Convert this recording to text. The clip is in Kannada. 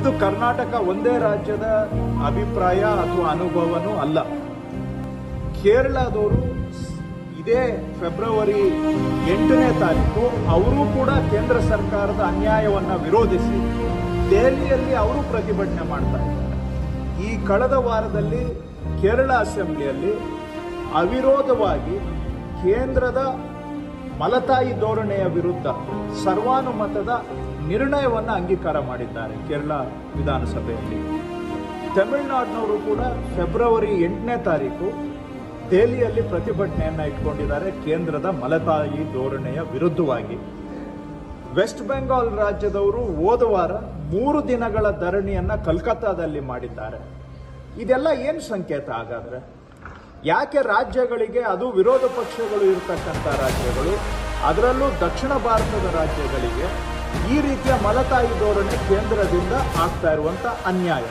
ಇದು ಕರ್ನಾಟಕ ಒಂದೇ ರಾಜ್ಯದ ಅಭಿಪ್ರಾಯ ಅಥವಾ ಅನುಭವನೂ ಅಲ್ಲ. ಕೇರಳದವರು ಇದೇ ಫೆಬ್ರವರಿ ಎಂಟನೇ ತಾರೀಕು ಅವರು ಕೂಡ ಕೇಂದ್ರ ಸರ್ಕಾರದ ಅನ್ಯಾಯವನ್ನು ವಿರೋಧಿಸಿ ದೆಹಲಿಯಲ್ಲಿ ಅವರು ಪ್ರತಿಭಟನೆ ಮಾಡ್ತಾರೆ ಈ ಕಳೆದ ವಾರದಲ್ಲಿ ಕೇರಳ ಅಸೆಂಬ್ಲಿಯಲ್ಲಿ ಅವಿರೋಧವಾಗಿ ಕೇಂದ್ರದ ಮಲತಾಯಿ ಧೋರಣೆಯ ವಿರುದ್ಧ ಸರ್ವಾನುಮತದ ನಿರ್ಣಯವನ್ನು ಅಂಗೀಕಾರ ಮಾಡಿದ್ದಾರೆ ಕೇರಳ ವಿಧಾನಸಭೆಯಲ್ಲಿ. ತಮಿಳುನಾಡಿನವರು ಕೂಡ ಫೆಬ್ರವರಿ ಎಂಟನೇ ತಾರೀಕು ದೆಹಲಿಯಲ್ಲಿ ಪ್ರತಿಭಟನೆಯನ್ನು ಇಟ್ಕೊಂಡಿದ್ದಾರೆ ಕೇಂದ್ರದ ಮಲತಾಯಿ ಧೋರಣೆಯ ವಿರುದ್ಧವಾಗಿ. ವೆಸ್ಟ್ ಬೆಂಗಾಲ್ ರಾಜ್ಯದವರು ಹೋದ ವಾರ ಮೂರು ದಿನಗಳ ಧರಣಿಯನ್ನು ಕಲ್ಕತ್ತಾದಲ್ಲಿ ಮಾಡಿದ್ದಾರೆ. ಇದೆಲ್ಲ ಏನು ಸಂಕೇತ ಹಾಗಾದ್ರೆ? ಯಾಕೆ ರಾಜ್ಯಗಳಿಗೆ ಅದು ವಿರೋಧ ಪಕ್ಷಗಳು ಇರತಕ್ಕಂಥ ರಾಜ್ಯಗಳು, ಅದರಲ್ಲೂ ದಕ್ಷಿಣ ಭಾರತದ ರಾಜ್ಯಗಳಿಗೆ ಈ ರೀತಿಯ ಮಲತಾಯಿ ಧೋರಣೆ ಕೇಂದ್ರದಿಂದ ಆಗ್ತಾ ಇರುವಂತ ಅನ್ಯಾಯ.